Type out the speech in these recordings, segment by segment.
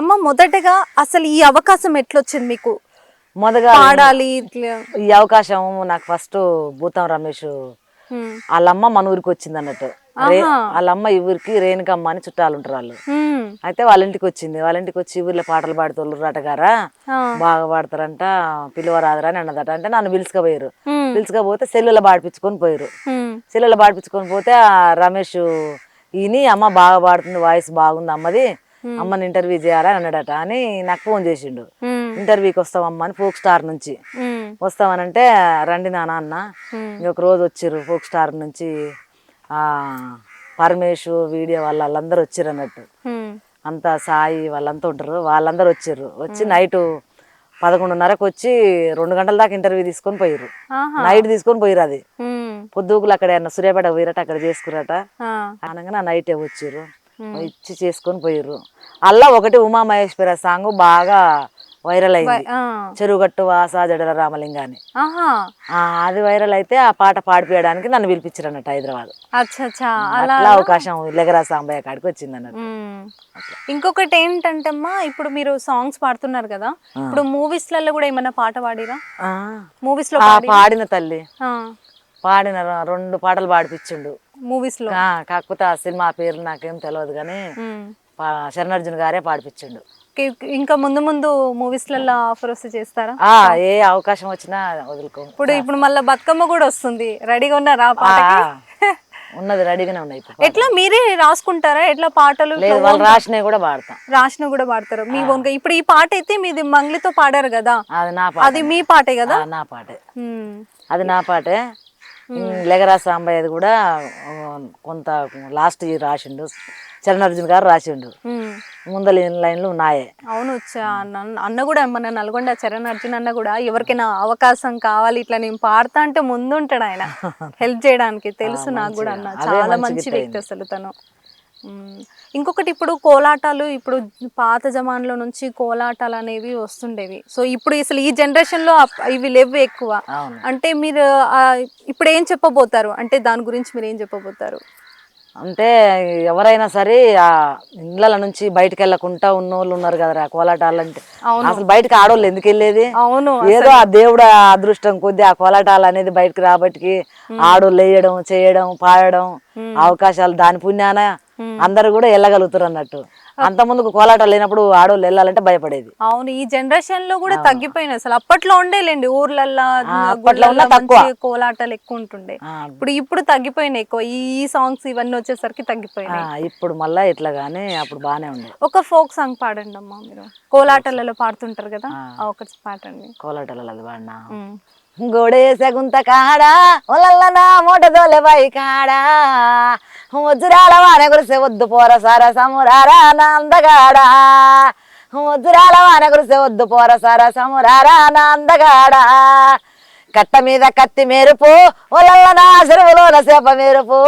అమ్మ మొదటగా అసలు ఈ అవకాశం ఎట్లొచ్చింది మీకు? మొదగా పాడాలి ఇట్లా. ఈ అవకాశం నాకు ఫస్ట్ భూతం రమేష్. వాళ్ళమ్మ మన ఊరికి వచ్చింది అన్నట్టు వాళ్ళమ్మ ఈ ఊరికి రేణుకమ్మ అని చుట్టాలు ఉంటారు వాళ్ళు. అయితే వాళ్ళ ఇంటికి వచ్చింది. వాళ్ళ ఇంటికి వచ్చి ఊర్లో పాటలు పాడుతున్నారు అటగారా ఆ. బాగా పాడతారంట పిలువరాదురా అని అన్నదట. అంటే నన్ను పిలుచుకపోయారు. పిలుచుకపోతే సెల్లులో పాడిపించుకొని పోయారు. సెల్లులో పాడిపించుకొని పోతే రమేష్ ఈని అమ్మ బాగా పాడుతుంది వాయిస్ బాగుంది అమ్మది. అమ్మని ఇంటర్వ్యూ చేయాలని అన్నాడట అని నాకు ఫోన్ చేసిండు. ఇంటర్వ్యూకి వస్తామమ్మా అని ఫోక్ స్టార్ నుంచి. వస్తామనంటే రండి నాన్న అన్న. ఇంకొక రోజు వచ్చిర్రు ఫోక్ స్టార్ నుంచి ఆ పరమేశ్ వీడియో వాళ్ళ వాళ్ళందరూ వచ్చిర్రు అన్నట్టు. అంతా సాయి వాళ్ళంతా ఉంటారు వాళ్ళందరూ వచ్చిర్రు వచ్చి నైట్ పదకొండున్నరకు వచ్చి రెండు గంటల దాకా ఇంటర్వ్యూ తీసుకొని పోయిర్రు. నైట్ తీసుకొని పోయిర్రు అది ఉమ్. పొద్దుగులు అక్కడ సూర్యాపేట పోయిరట అక్కడ చేసుకురట. అనగా నైటే వచ్చిర్రు ఇచ్చి చేసుకొని పోయిర్రు. అల్లా ఒకటి ఉమా మహేశ్వర సాంగ్ బాగా వైరల్ అయింది. చెరువుగట్టు వాస జడల రామలింగ అని ఆహా. ఆ, అది వైరల్ అయితే ఆ పాట పాడిపోయడానికి నన్ను పిలిపించారు అన్నట్టు హైదరాబాద్ అలా అట్లా అవకాశం లెగరా సాంబయ్య కాడికి వచ్చింది అన్నట్టు. ఇంకొకటి ఏంటంటే అమ్మా ఇప్పుడు మీరు సాంగ్స్ పాడుతున్నారు కదా ఇప్పుడు మూవీస్లలో కూడా ఏమైనా పాట పాడిరా? మూవీస్లో పాడిన తల్లి. పాడిన రెండు పాటలు పాడిపించిండు మూవీస్లో ఆ, కాకపోతే ఆ సినిమా పేరు నాకేం తెలియదు కానీ శరణార్జున్ గారే పాడిపించిండు ఇంకా ముందు ముందు మూవీస్లలో ఆఫర్ వస్తే చేస్తారా? ఏ అవకాశం వచ్చినా వదులుకో. ఇప్పుడు ఇప్పుడు మళ్ళీ బతుకమ్మ కూడా వస్తుంది. రెడీగా ఉన్నారా ఉన్నది రెడీగానే ఉన్నాయి ఎట్లా? మీరే రాసుకుంటారా? ఎట్లా పాటలు? వాళ్ళు రాసినవి కూడా పాడతాం. రాసిన కూడా పాడతారు. మీ వంక ఇప్పుడు ఈ పాట అయితే మీది మంగ్లీతో పాడారు కదా? అది నా పాట. అది మీ పాటే కదా? నా పాటే. అది నా పాటే. లెగరా సాంబయ్యది కూడా కొంత లాస్ట్ ఇయర్ రాసిండు. చరణార్జున్ గారు రాసిండు. ముందల లైన్లు నాయే. అవును అన్న కూడా మన నల్గొండ చరణ్ అర్జున్ అన్న కూడా ఎవరికైనా అవకాశం కావాలి ఇట్లా నేను పాడతా అంటే ముందుంటాడు ఆయన. హెల్ప్ చేయడానికి తెలుసు నాకు కూడా అన్న. చాలా మంచి వ్యక్తి అసలు తను. ఇంకొకటి ఇప్పుడు కోలాటాలు ఇప్పుడు పాత జమాన్లో నుంచి కోలాటాలు అనేవి వస్తుండేవి. సో ఇప్పుడు అసలు ఈ జనరేషన్లో అప్- ఇవి లేవు ఎక్కువ. అంటే మీరు ఇప్పుడు ఏం చెప్పబోతారు? అంటే దాని గురించి మీరు ఏం చెప్పబోతారు? అంటే ఎవరైనా సరే ఆ ఇళ్ళ నుంచి బయటకు వెళ్ళకుండా ఉన్నోళ్ళు ఉన్నారు కదరా కోలాటాలంటే అసలు బయటకు ఆడోళ్ళు ఎందుకు వెళ్ళేది? అవును ఏదో ఆ దేవుడు అదృష్టం కొద్ది ఆ కోలాటాలు అనేది బయటకు రాబట్టికి ఆడోళ్ళు వేయడం చేయడం పాడడం అవకాశాలు దాని పుణ్యాన అందరు కూడా వెళ్ళగలుగుతారు అన్నట్టు. అంత ముందుకు కోలాటాలు లేనప్పుడు ఆడోళ్ళు వెళ్ళాలంటే భయపడేది. అవును ఈ జనరేషన్లో కూడా తగ్గిపోయినాయి అసలు. అప్పట్లో ఉండేలేండి ఊర్లల్లో కోలాటాలు ఎక్కువ ఉంటుండే. ఇప్పుడు ఇప్పుడు తగ్గిపోయినాయి ఎక్కువ. ఈ సాంగ్స్ ఇవన్నీ వచ్చేసరికి తగ్గిపోయినాయి. ఇప్పుడు మళ్ళా ఇట్లా గానీ అప్పుడు బాగానే ఉండే ఒక ఫోక్ సాంగ్ పాడండి అమ్మా మీరు. కోలాటాలలో పాడుతుంటారు కదా ఒకటి పాడండి. కోలాటాలు అది వాడినా ఉమ్. గోడేసే గుంత కాడా ఒలల్లనా మోట దోలే బాయి కాడా వజ్రాల వాన కురిసే వద్దు పోర సార సమురారా నందగాడా. వజ్రాల వాన కురిసే వద్దు పోర సార సమురారా నందగాడా. కట్ట మీద కత్తి మెరుపు ఒలల్లనా చెరువులోన సేప మెరుపు.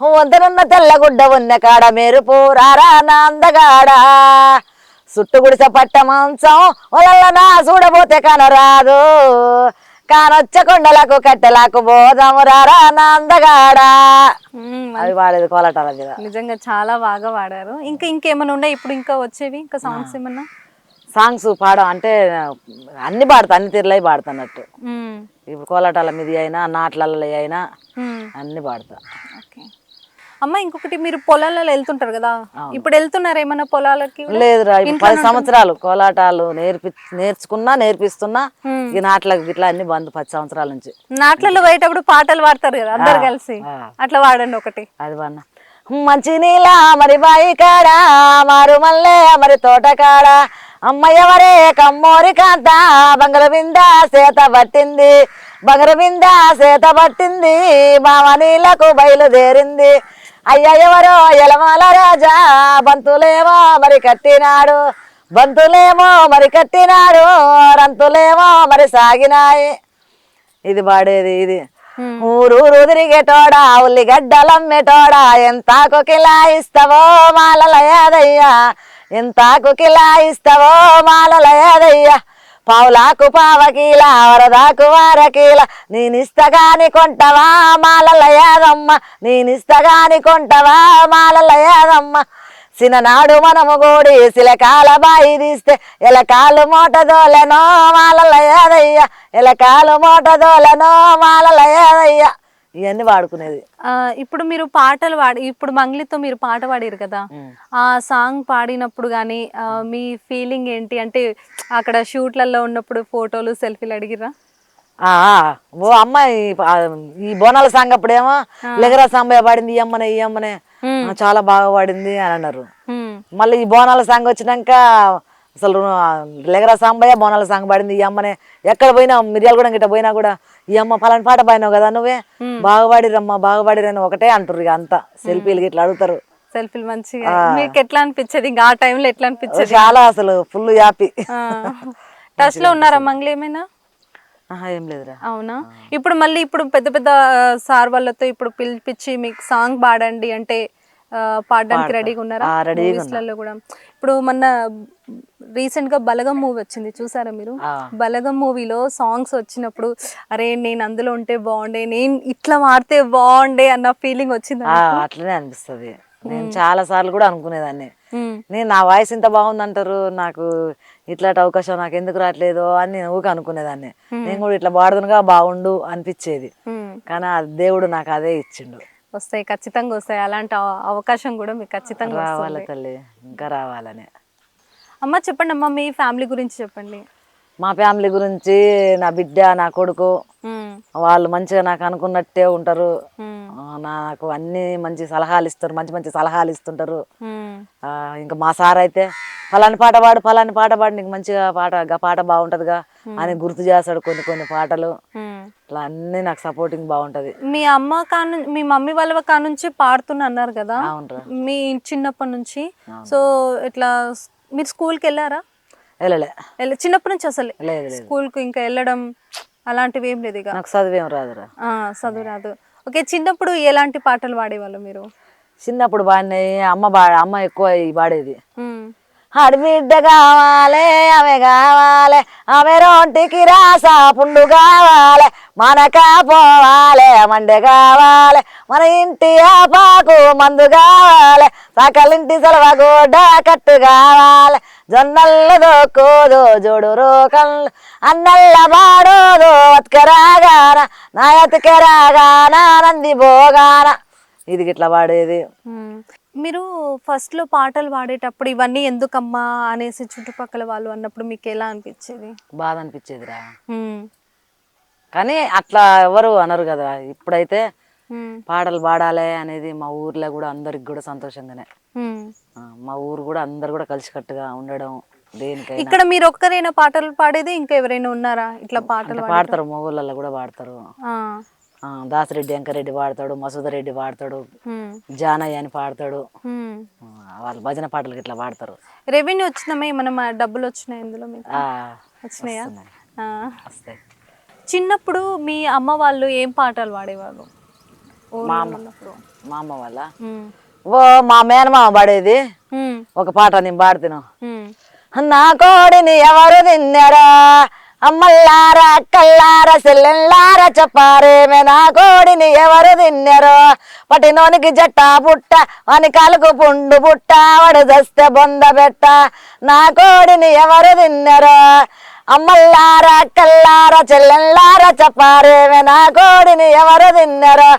వంతనున్న తెల్లగుడ్డ ఉన్న కాడ మేరుపు. రారా నందగాడా. సుట్టు గుడిసె పట్ట మాంసం ఒలల్లనా చూడబోతే కనరాదు. కానొచ్చ కొండలకు కట్టెలకు బోధము రారా నందగాడా. అవి వాడేది కోలాటాల మీద నిజంగా చాలా బాగా పాడారు ఇంకా ఇంకేమైనా ఉన్నాయి? ఇప్పుడు ఇంకా వచ్చేవి? ఇంకా సాంగ్స్ ఏమన్నా? సాంగ్స్ పాడం అంటే అన్ని పాడతా అన్ని తీరులై పాడుతున్నట్టు ఇప్పుడు కోలాటాల మీద అయినా నాట్లలో అయినా. అన్ని పాడతా. ఓకే. అమ్మ ఇంకొకటి మీరు పొలాలలో వెళ్తుంటారు కదా. ఇప్పుడు వెళ్తున్నారు ఏమైనా పొలాలకి? లేదురా పది సంవత్సరాలు కోలాటాలు నేర్పి నేర్చుకున్నా నేర్పిస్తున్నా. ఈ నాట్లకు ఇట్లా అన్ని బంద్ పది సంవత్సరాల నుంచి. నాట్లలో పోయేటప్పుడు పాటలు పాడతారు కదా అందరు కలిసి. అట్లా పాడండి ఒకటి. అది వన్న మంచి నీళ్ళ మరి బాయి కాడ మారు మల్లె మరి తోట కాడ. అమ్మ ఎవరే కమ్మోరి కాంత బంగారు బింద సేత పట్టింది. బంగారు బింద సేత పట్టింది మామ నీళ్ళకు బయలుదేరింది. అయ్య ఎవరో ఎలమాల రాజా బంతులేమో మరి కట్టినాడు. బంతులేమో మరి కట్టినాడు రంతులేమో మరి సాగినాయి. ఇది పాడేది ఇది. ఊరూరు తిరిగేటోడా ఉల్లిగడ్డలమ్మేటోడా ఎంత కొకిలా ఇస్తావో మాలల యాదయ్యా ఎంత కొకిలా ఇస్తావో మాలల యాదయ్యా పావులాకు పావకీల వరదాకు వారకీల. నేనిస్తగాని కొంటవా మాలలయాదమ్మ నేనిస్తగాని కొంటవా మాలల యాదమ్మ. మనము గోడి శిలకాల బాయి తీస్తే ఎలకాలు మోట దోలెనో మాలల ఎలకాలు మోట దోలెనో మాలల ఇవన్నీ వాడుకునేది. ఆ, ఇప్పుడు మీరు పాటలు పాడి ఇప్పుడు మంగ్లీతో మీరు పాట పాడారు కదా ఆ సాంగ్ పాడినప్పుడు కానీ మీ ఫీలింగ్ ఏంటి? అంటే అక్కడ షూట్లలో ఉన్నప్పుడు ఫోటోలు సెల్ఫీలు అడిగిరా ఆ, ఓ అమ్మాయి ఈ బోనాల సాంగ్ అప్పుడేమో లెగరా సాంబయ్య పాడింది ఈ అమ్మనే ఈ అమ్మనే చాలా బాగా పాడింది అని అన్నారు. మళ్ళీ ఈ బోనాల సాంగ్ వచ్చినాక అసలు లెగరా సాంబయ్య బోనాల సాంగ్ పాడింది. ఈ అమ్మనే ఎక్కడ పోయినా మిరియాలు కూడా గిట్ట పోయినా కూడా ఈ అమ్మ పలాని పాట పాడినావు కదా నువ్వే? బాగా పాడిరమ్మా బాగా పాడిరని ఒకటే అంటారు ఇక అంతా. సెల్ఫీలు ఇట్లా అడుగుతారు. సెల్ఫీలు మంచిగా. మీకు ఎట్లా అనిపించేది? ఇంకా ఆ టైంలో ఎట్లా అనిపించేది? చాలా అసలు ఫుల్ హ్యాపీ. టచ్లో ఉన్నారా మంగ్లీ ఏమైనా? ఏం లేదురా. అవునా? ఇప్పుడు మళ్ళీ ఇప్పుడు పెద్ద పెద్ద సార్ వాళ్ళతో ఇప్పుడు పిలిపించి మీకు సాంగ్ పాడండి అంటే పాడడానికి రెడీగా ఉన్నారా? ఆ, రెడీగా Movies లలో కూడా. ఇప్పుడు మొన్న రీసెంట్గా బలగం మూవీ వచ్చింది చూసారా మీరు. బలగం మూవీలో సాంగ్స్ వచ్చినప్పుడు అరే నేను అందులో ఉంటే బాగుండే నేను ఇట్లా మాడితే బాగుండే అన్న ఫీలింగ్ వచ్చింది అట్లనే అనిపిస్తది. నేను చాలా సార్లు కూడా అనుకునేదాన్ని. నేను నా వాయిస్ ఇంత బాగుంది అంటారు నాకు ఇట్లాంటి అవకాశం నాకు ఎందుకు రావట్లేదు అని నేను ఊక అనుకునేదాన్ని. నేను కూడా ఇట్లా పాడుదునుగా బాగుండు అనిపించేది. కానీ ఆ దేవుడు నాకు అదే ఇచ్చిండు. వస్తాయి ఖచ్చితంగా వస్తాయి. అలాంటి అవ- అవకాశం కూడా మీకు ఖచ్చితంగా రావాలి తల్లి ఇంకా రావాలని. అమ్మ చెప్పండి అమ్మ మీ ఫ్యామిలీ గురించి చెప్పండి. మా ఫ్యామిలీ గురించి నా బిడ్డ నా కొడుకు వాళ్ళు మంచిగా నాకు అనుకున్నట్టే ఉంటారు. నాకు అన్ని మంచి సలహాలు ఇస్తారు మంచి మంచి సలహాలు ఇస్తుంటారు. ఇంకా మా సార్ అయితే ఫలాని పాట పాడు ఫలాని పాట పాడు నీకు మంచిగా పాట గా పాట బాగుంటదిగా అని గుర్తు చేస్తాడు కొన్ని కొన్ని పాటలు. ఇట్లా అన్ని నాకు సపోర్టింగ్ బాగుంటది. మీ అమ్మ కాను మీ మమ్మీ వాళ్ళ కానుంచి పాడుతున్నా అన్నారు కదా? మీ చిన్నప్పటి నుంచి. సో ఇట్లా మీరు స్కూల్కి వెళ్ళారా? వెళ్ళలే. వెళ్ళ చిన్నప్పటి నుంచి అసలు లేదు లేదు స్కూల్కి ఇంకా వెళ్ళడం అలాంటివి ఏం లేదు ఇక. నాకు చదివేం రాదురా. ఆ, చదువు రాదు. ఓకే చిన్నప్పుడు ఎలాంటి పాటలు పాడేవాళ్ళు మీరు? చిన్నప్పుడు బాడినాయి అమ్మ బా అమ్మ ఎక్కువ పాడేది. ఉమ్, ఆడబిడ్డ కావాలి ఆమె కావాలి ఆమె రొంటికి రాసా పుండు కావాలి. మనక పోవాలి మండే కావాలి మన ఇంటి ఆపాకు మందు కావాలి సకలింటి సెలవ గోడ కట్టు కావాలి జొన్నల్ల దోకోదు జోడు రోకళ్ళు అన్నల్ల బాడోదు అతకరాగాన నా ఎతకరాగాన నంది భోగాన. ఇది గిట్లా పాడేది. మీరు ఫస్ట్లో పాటలు పాడేటప్పుడు ఇవన్నీ ఎందుకమ్మా అనేసి చుట్టుపక్కల వాళ్ళు అన్నప్పుడు మీకు ఎలా అనిపించేది? బాధ అనిపించేదిరా. కానీ అట్లా ఎవరు అనరు కదా. ఇప్పుడైతే పాటలు పాడాలి అనేది మా ఊర్లో కూడా అందరికి కూడా సంతోషంగానే. మా ఊరు కూడా అందరు కూడా కలిసికట్టుగా ఉండడం దేనికైనా. ఇక్కడ మీరు ఒక్కరైనా పాటలు పాడేది ఇంకా ఎవరైనా ఉన్నారా? ఇట్లా పాటలు పాడతారు మా ఊళ్ళల్లో కూడా పాడతారు. దాసిరెడ్డి వెంకరెడ్డి పాడతాడు మసూదరెడ్డి పాడతాడు జానయ్య అని పాడతాడు. వాళ్ళు భజన పాటలు ఇట్లా పాడతారు. రెవెన్యూ వచ్చినామే ఏమన్నా డబ్బులు వచ్చినాయి ఇందులో వచ్చినాయా? చిన్నప్పుడు మీ అమ్మ వాళ్ళు ఏం పాటలు ఉన్నప్పుడు. మా అమ్మ వాళ్ళ? ఓ మా మేనమామ పాడేది? ఒక పాట నేను పాడుతాను ఉమ్, నా కోడిని ఎవరు తిన్నారా అమ్మల్లారా అక్కల్లారా చెల్లెల్లారా చెప్పారేమే నా కోడిని ఎవరు తిన్నారో పటినోనికి జట్ట పుట్ట వాని కాలుకు పుండు పుట్ట వాడు దస్తే బొంద పెట్ట. నా కోడిని ఎవరు తిన్నారో అమ్మల్లారా కల్లారా చెల్లెల్లారా చెప్పారేమే నా కోడిని ఎవరు తిన్నారో.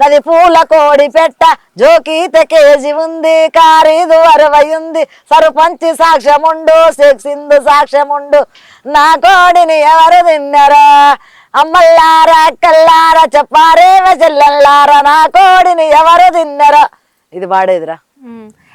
నది పూల కోడి పెట్ట జోకీత కేజీ ఉంది ఖరీదు అరవై ఉంది. సరుపంచి సాక్ష్యముండు సెక్సిందు సాక్ష్యముండు. నా కోడిని ఎవరు తిన్నారా. అమ్మల్లారా అక్కల్లారా చెప్పారేమే చెల్లెల్లారా నా కోడిని ఎవరు తిన్నారా. ఇది పాడేదిరా.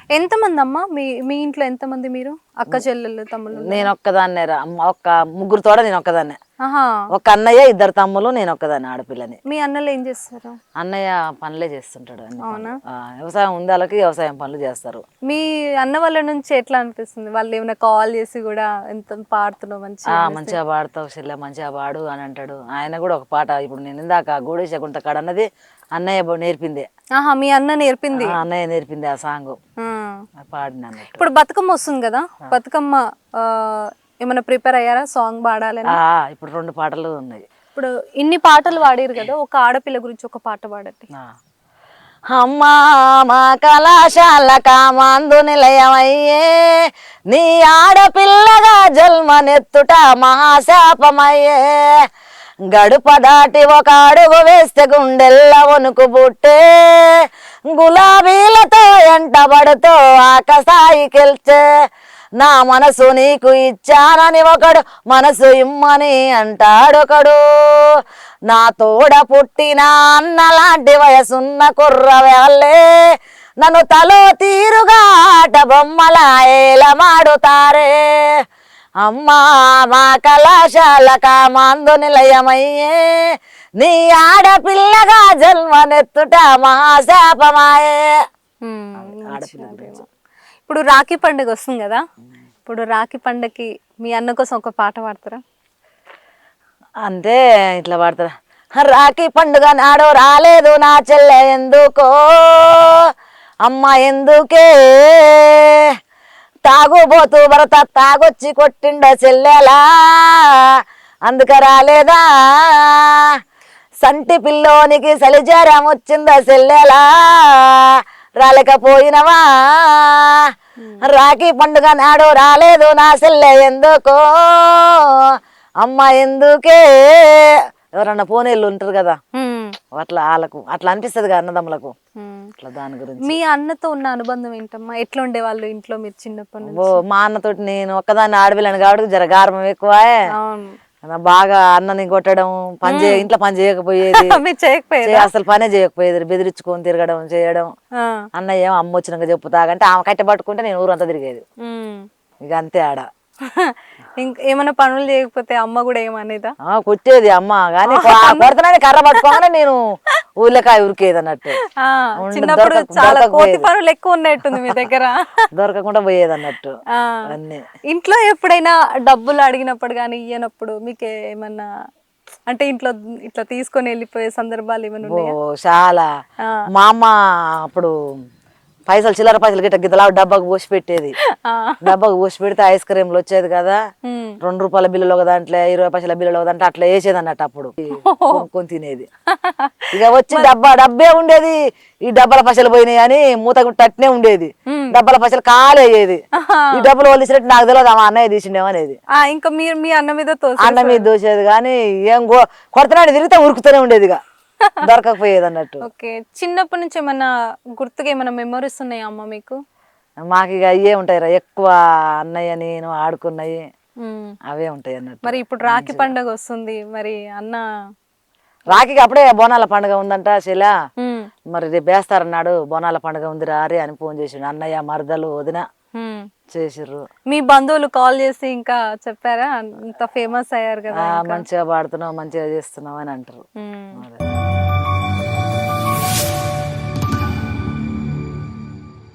ఎంతమంది అమ్మ మీ మీ ఇంట్లో ఎంతమంది మీరు? అక్క చెల్లెళ్ళు తమ్ముళ్ళు? నేను ఒక్కదాన్నే రా. ఒక్క ముగ్గురు తోడ నేను ఒక్కదాన్నే. ఆహా. ఒక అన్నయ్య ఇద్దరు తమ్ములు నేను ఒక్కదాన్ని ఆడపిల్లని. మీ అన్నలు ఏం చేస్తారు? అన్నయ్య పనులే చేస్తుంటాడు అన్ని పనులు. ఆ, వ్యవసాయం ఉంది వాళ్ళకి వ్యవసాయం పనులు చేస్తారు. మీ అన్న వాళ్ళ నుంచి ఎట్లా అనిపిస్తుంది? వాళ్ళు ఏమైనా కాల్ చేసి కూడా ఎంత పాడుతున్నావు మంచి ఆ మంచిగా పాడతావు చెల్లె మంచిగా పాడు అని అంటాడు. ఆయన కూడా ఒక పాట ఇప్పుడు నేను ఇందాక గూడేశ గుంట కాడ అన్నది అన్నయ్య నేర్పిందే. ఆహా మీ అన్న నేర్పింది? అన్నయ్య నేర్పింది ఆ సాంగ్. పాడిన ఇప్పుడు బతుకమ్మ వస్తుంది కదా? బతుకమ్మ ఏమైనా ప్రిపేర్ అయ్యారా? సాంగ్ పాడాలని? ఆ, ఇప్పుడు రెండు పాటలు ఉన్నాయి. ఇప్పుడు ఇన్ని పాటలు పాడారు కదా ఒక ఆడపిల్ల గురించి ఒక పాట పాడండి. అమ్మా మా కళాశాల కామాందు నిలయమయ్యే నీ ఆడపిల్లగా జన్మనెత్తుట మహాశాపమయ్యే గడుప దాటి ఒక అడుగు వేస్తే గుండెల్ల వణుకు పుట్టే. గులాబీలతో ఎంటబడుతో ఆకసాయికెల్చే నా మనసు నీకు ఇచ్చానని ఒకడు మనసు ఇమ్మని అంటాడొకడు నా తోడ పుట్టిన అన్న లాంటి వయసున్న కుర్రవాళ్ళే నన్ను తలో తీరుగా ఆట బొమ్మల ఏలమాడుతారే. అమ్మా మా కళాశాల కామాందు నిలయమయ్యే. నీ ఆడపిల్లగా జన్మనెత్తుట మహాశాపమాయే. ఇప్పుడు రాఖీ పండుగ వస్తుంది కదా? ఇప్పుడు రాఖీ పండుగకి మీ అన్న కోసం ఒక పాట పాడతారా? అంతే ఇట్లా పడతారా? రాఖీ పండుగ నాడు రాలేదు నా చెల్లె ఎందుకో? అమ్మ ఎందుకే? తాగుబోతూ భరత తాగొచ్చి కొట్టిండ చెల్లెలా? అందుక రాలేదా? సంటి పిల్లోనికి సలిజారం వచ్చిందో చెల్లెలా? రాలేకపోయినవా? రాఖీ పండుగ నాడు రాలేదు నా చెల్లె ఎందుకో? అమ్మ ఎందుకే? ఎవరన్నా పోనీళ్ళు ఉంటారు కదా. అట్లా వాళ్ళకు అట్లా అనిపిస్తుంది అన్నదమ్ములకు. అట్లా దాని గురించి. మీ అన్నతో ఉన్న అనుబంధం ఏంటమ్మా? ఎట్లా ఉండేవాళ్ళు ఇంట్లో మీరు చిన్నప్పటి ఓ మా అన్నతోటి నేను ఒక్కదాన్ని ఆడపిల్లని కాబట్టి జర గారమం ఎక్కువ. బాగా అన్నని కొట్టడం పని చేయ ఇంట్లో పని చేయకపోయేది. చే- అసలు పనే చేయకపోయేది. బెదిరించుకొని తిరగడం చేయడం. అన్నయ్య అమ్మ వచ్చినాక చెప్పుతాగంటే ఆమె కట్టె పట్టుకుంటే నేను ఊరంతా తిరిగేది. ఇక అంతే ఆడ. ఇంక ఏమైనా పనులు చేయకపోతే అమ్మ కూడా ఏమనేదా? కొట్టేది అమ్మ. కానీ కొడుతున్నాను కర్ర పట్టుకోగానే నేను ఊళ్ళకాయ ఉరికేది అన్నట్టు. చిన్నప్పుడు చాలా కోతి. పనులు ఎక్కువ ఉన్నట్టుంది మీ దగ్గర. దొరకకుండా పోయేది అన్నట్టు. అన్నీ. ఇంట్లో ఎప్పుడైనా డబ్బులు అడిగినప్పుడు కానీ ఇయ్యనప్పుడు మీకు ఏమన్నా అంటే ఇంట్లో ఇట్లా తీసుకొని వెళ్ళిపోయే సందర్భాలు ఏమైనా చాలా. మా అమ్మ అప్పుడు పైసలు చిల్లర పైసలు గిట్ట గిద్దలా డబ్బాకు పోసి పెట్టేది. డబ్బాకు పోసి పెడితే ఐస్ క్రీమ్లు వచ్చేది కదా. రెండు రూపాయల బిల్లులు ఒక దాంట్లో ఇరవై పైసల బిల్లులు ఒక దాంట్లో అట్లా వేసేది అన్నట్టు అప్పుడు కొనుక్కొని తినేది. ఇక వచ్చి డబ్బా డబ్బే ఉండేది. ఈ డబ్బాల పైసలు పోయినాయి అని మూత తట్నే ఉండేది. డబ్బాల పైసలు ఖాళీ అయ్యేది. ఈ డబ్బులు వాళ్ళు నాకు తెలియదు మా అన్నయ్య తీసిండేమో అనేది. ఇంకా మీరు మీ అన్న మీద అన్న మీద దోసేది కానీ ఏం కొడుతున్నాడు తిరిగితే ఉరుకుతూనే ఉండేది ఇక. దొరకకపోయేది అన్నట్టు ఓకే. చిన్నప్పటి నుంచి ఏమన్నా గుర్తుగా ఏమైనా మెమరీస్ ఉన్నాయా అమ్మ మీకు? మాకు ఇక అయ్యే ఉంటాయి రా. ఎక్కువ అన్నయ్య నేను ఆడుకున్నాయి. అవే ఉంటాయి అన్నట్టు. మరి ఇప్పుడు రాఖీ పండగ వస్తుంది. మరి అన్న రాఖీకి అప్పుడే బోనాల పండుగ ఉందంట శిలా. మరి రేపు వేస్తారన్నాడు. బోనాల పండుగ ఉంది రారే అని ఫోన్ చేసిండు. అన్నయ్య మరదలు వదిన. చేసిర్రు. మీ బంధువులు కాల్ చేసి ఇంకా చెప్పారా? అంత ఫేమస్ అయ్యారు కదా మంచిగా పాడుతున్నావు మంచిగా చేస్తున్నావు అని అంటారు.